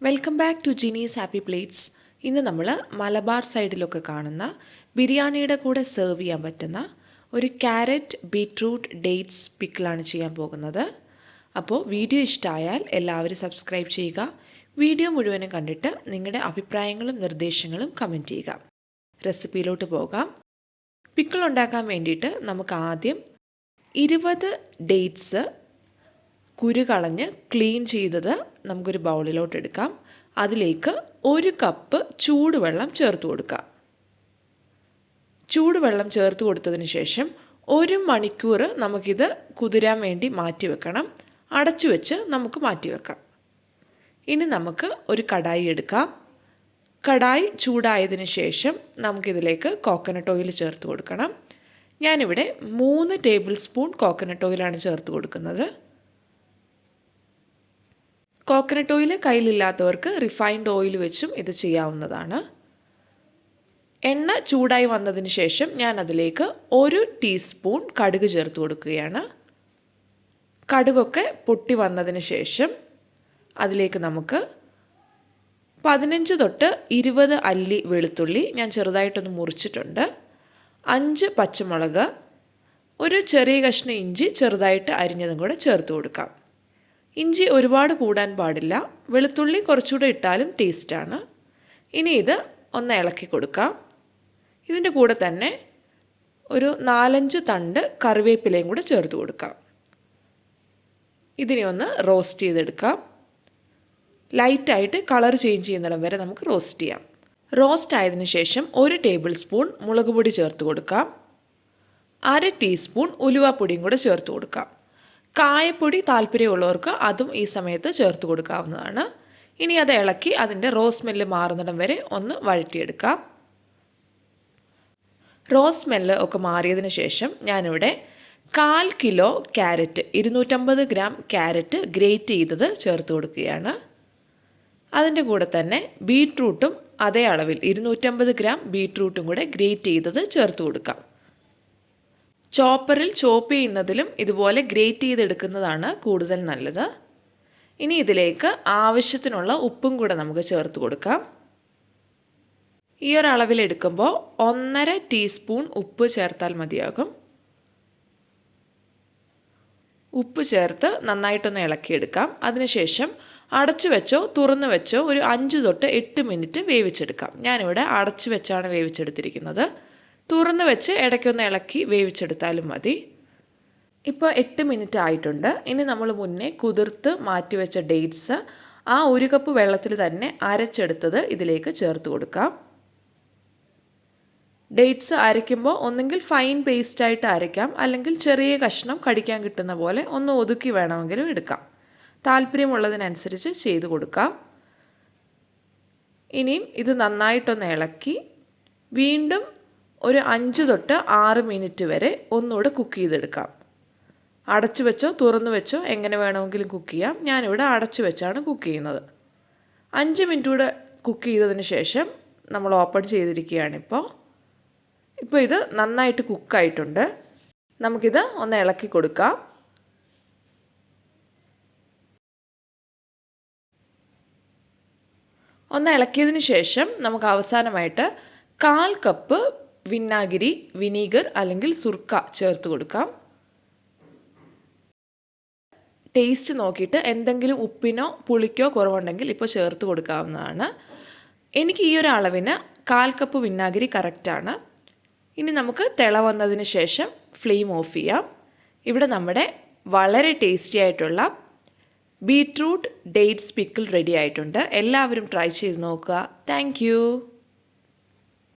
Welcome back to ജിനീസ് happy plates ഇന്ന് നമ്മൾ മലബാർ സൈഡിലൊക്കെ കാണുന്ന ബിരിയാണിയുടെ കൂടെ സെർവ് ചെയ്യാൻ പറ്റുന്ന ഒരു ക്യാരറ്റ് ബീട്രൂട്ട് ഡേറ്റ്സ് പിക്കിളാണ് ചെയ്യാൻ പോകുന്നത്. അപ്പോൾ വീഡിയോ ഇഷ്ടമായാൽ എല്ലാവരും സബ്സ്ക്രൈബ് ചെയ്യുക. വീഡിയോ മുഴുവനും കണ്ടിട്ട് നിങ്ങളുടെ അഭിപ്രായങ്ങളും നിർദ്ദേശങ്ങളും കമന്റ് ചെയ്യുക. റെസിപ്പിയിലോട്ട് പോകാം. പിക്കിൾ ഉണ്ടാക്കാൻ വേണ്ടിയിട്ട് നമുക്ക് ആദ്യം ഇരുപത് ഡേറ്റ്സ് കുരു കളഞ്ഞ് ക്ലീൻ ചെയ്തത് നമുക്കൊരു ബൗളിലോട്ട് എടുക്കാം. അതിലേക്ക് ഒരു കപ്പ് ചൂടുവെള്ളം ചേർത്ത് കൊടുക്കാം. ചൂടുവെള്ളം ചേർത്ത് കൊടുത്തതിന് ശേഷം ഒരു മണിക്കൂർ നമുക്കിത് കുതിരാൻ വേണ്ടി മാറ്റി വെക്കണം. അടച്ചു വെച്ച് നമുക്ക് മാറ്റി വെക്കാം. ഇനി നമുക്ക് ഒരു കടായി എടുക്കാം. കടായി ചൂടായതിന് ശേഷം നമുക്കിതിലേക്ക് കോക്കനട്ട് ഓയിൽ ചേർത്ത് കൊടുക്കണം. ഞാനിവിടെ മൂന്ന് ടേബിൾ സ്പൂൺ കോക്കനട്ട് ഓയിലാണ് ചേർത്ത് കൊടുക്കുന്നത്. കോക്കനട്ട് ഓയിൽ കയ്യിലില്ലാത്തവർക്ക് റിഫൈൻഡ് ഓയിൽ വെച്ചും ഇത് ചെയ്യാവുന്നതാണ്. എണ്ണ ചൂടായി വന്നതിന് ശേഷം ഞാൻ അതിലേക്ക് ഒരു ടീസ്പൂൺ കടുക് ചേർത്ത് കൊടുക്കുകയാണ്. കടുകൊക്കെ പൊട്ടി വന്നതിന് ശേഷം അതിലേക്ക് നമുക്ക് പതിനഞ്ച് തൊട്ട് ഇരുപത് അല്ലി വെളുത്തുള്ളി ഞാൻ ചെറുതായിട്ടൊന്ന് മുറിച്ചിട്ടുണ്ട്. അഞ്ച് പച്ചമുളക് ഒരു ചെറിയ കഷ്ണം ഇഞ്ചി ചെറുതായിട്ട് അരിഞ്ഞതും കൂടെ ചേർത്ത് കൊടുക്കാം. ഇഞ്ചി ഒരുപാട് കൂടാൻ പാടില്ല. വെളുത്തുള്ളി കുറച്ചുകൂടെ ഇട്ടാലും ടേസ്റ്റാണ്. ഇനി ഇത് ഒന്ന് ഇളക്കി കൊടുക്കാം. ഇതിന്റെ കൂടെ തന്നെ ഒരു നാലഞ്ച് തണ്ട് കറിവേപ്പിലയും കൂടെ ചേർത്ത് കൊടുക്കാം. ഇതിനെ ഒന്ന് റോസ്റ്റ് ചെയ്തെടുക്കാം. ലൈറ്റായിട്ട് കളർ ചേഞ്ച് ചെയ്യുന്നിടം വരെ നമുക്ക് റോസ്റ്റ് ചെയ്യാം. റോസ്റ്റ് ആയതിനു ശേഷം ഒരു ടേബിൾ സ്പൂൺ മുളക് പൊടി ചേർത്ത് കൊടുക്കാം. അര ടീസ്പൂൺ ഉലുവാപ്പൊടിയും കൂടെ ചേർത്ത് കൊടുക്കാം. കായപ്പൊടി താല്പര്യമുള്ളവർക്ക് അതും ഈ സമയത്ത് ചേർത്ത് കൊടുക്കാവുന്നതാണ്. ഇനി അത് ഇളക്കി അതിന്റെ റോസ് സ്മെല്ല് മാറുന്നിടം വരെ ഒന്ന് വഴറ്റിയെടുക്കാം. റോസ് സ്മെല്ല് ഒക്കെ മാറിയതിന് ശേഷം ഞാനിവിടെ കാൽ കിലോ ക്യാരറ്റ് ഇരുന്നൂറ്റമ്പത് ഗ്രാം ക്യാരറ്റ് ഗ്രേറ്റ് ചെയ്തത് ചേർത്ത് കൊടുക്കുകയാണ്. അതിന്റെ കൂടെ തന്നെ ബീട്രൂട്ടും അതേ അളവിൽ ഇരുന്നൂറ്റമ്പത് ഗ്രാം ബീട്രൂട്ടും കൂടെ ഗ്രേറ്റ് ചെയ്തത് ചേർത്ത് കൊടുക്കാം. ചോപ്പറിൽ ചോപ്പ് ചെയ്യുന്നതിലും ഇതുപോലെ ഗ്രേറ്റ് ചെയ്തെടുക്കുന്നതാണ് കൂടുതൽ നല്ലത്. ഇനി ഇതിലേക്ക് ആവശ്യത്തിനുള്ള ഉപ്പും കൂടെ നമുക്ക് ചേർത്ത് കൊടുക്കാം. ഈ ഒരു അളവിൽ എടുക്കുമ്പോൾ ഒന്നര ടീസ്പൂൺ ഉപ്പ് ചേർത്താൽ മതിയാകും. ഉപ്പ് ചേർത്ത് നന്നായിട്ടൊന്ന് ഇളക്കിയെടുക്കാം. അതിനുശേഷം അടച്ചു വെച്ചോ തുറന്നു വെച്ചോ ഒരു അഞ്ച് തൊട്ട് എട്ട് മിനിറ്റ് വേവിച്ചെടുക്കാം. ഞാനിവിടെ അടച്ചു വെച്ചാണ് വേവിച്ചെടുത്തിരിക്കുന്നത്. തുറന്ന് വെച്ച് ഇടയ്ക്കൊന്ന് ഇളക്കി വേവിച്ചെടുത്താലും മതി. ഇപ്പോൾ എട്ട് മിനിറ്റ് ആയിട്ടുണ്ട്. ഇനി നമ്മൾ മുന്നേ കുതിർത്ത് മാറ്റിവെച്ച ഡേറ്റ്സ് ആ ഒരു കപ്പ് വെള്ളത്തിൽ തന്നെ അരച്ചെടുത്തത് ഇതിലേക്ക് ചേർത്ത് കൊടുക്കാം. ഡേറ്റ്സ് അരയ്ക്കുമ്പോൾ ഒന്നെങ്കിൽ ഫൈൻ പേസ്റ്റ് ആയിട്ട് അരയ്ക്കാം അല്ലെങ്കിൽ ചെറിയ കഷ്ണം കടിക്കാൻ കിട്ടുന്ന പോലെ ഒന്ന് ഒതുക്കി വേണമെങ്കിലും എടുക്കാം. താല്പര്യമുള്ളതിനനുസരിച്ച് ചെയ്ത് കൊടുക്കാം. ഇനിയും ഇത് നന്നായിട്ടൊന്ന് ഇളക്കി വീണ്ടും ഒരു അഞ്ച് തൊട്ട് ആറ് മിനിറ്റ് വരെ ഒന്നുകൂടെ കുക്ക് ചെയ്തെടുക്കാം. അടച്ചു വെച്ചോ തുറന്നു വെച്ചോ എങ്ങനെ വേണമെങ്കിലും കുക്ക് ചെയ്യാം. ഞാനിവിടെ അടച്ചു വെച്ചാണ് കുക്ക് ചെയ്യുന്നത്. അഞ്ച് മിനിറ്റ് കൂടെ കുക്ക് ചെയ്തതിന് ശേഷം നമ്മൾ ഓപ്പൺ ചെയ്തിരിക്കുകയാണിപ്പോൾ. ഇപ്പോൾ ഇത് നന്നായിട്ട് കുക്കായിട്ടുണ്ട്. നമുക്കിത് ഒന്ന് ഇളക്കി കൊടുക്കാം. ഒന്ന് ഇളക്കിയതിന് ശേഷം നമുക്ക് അവസാനമായിട്ട് കാൽ കപ്പ് വിനാഗിരി വിനീഗർ അല്ലെങ്കിൽ സുർക്ക ചേർത്ത് കൊടുക്കാം. ടേസ്റ്റ് നോക്കിയിട്ട് എന്തെങ്കിലും ഉപ്പിനോ പുളിക്കോ കുറവുണ്ടെങ്കിൽ ഇപ്പോൾ ചേർത്ത് കൊടുക്കാവുന്നതാണ്. എനിക്ക് ഈ ഒരു അളവിന് കാൽ കപ്പ് വിന്നാഗിരി കറക്റ്റാണ് ഇനി നമുക്ക് തിള വന്നതിന് ശേഷം ഫ്ലെയിം ഓഫ് ചെയ്യാം. ഇവിടെ നമ്മുടെ വളരെ ടേസ്റ്റി ആയിട്ടുള്ള ബീട്രൂട്ട് ഡേറ്റ്സ് പിക്കിൾ റെഡി ആയിട്ടുണ്ട്. എല്ലാവരും ട്രൈ ചെയ്ത് നോക്കുക. താങ്ക്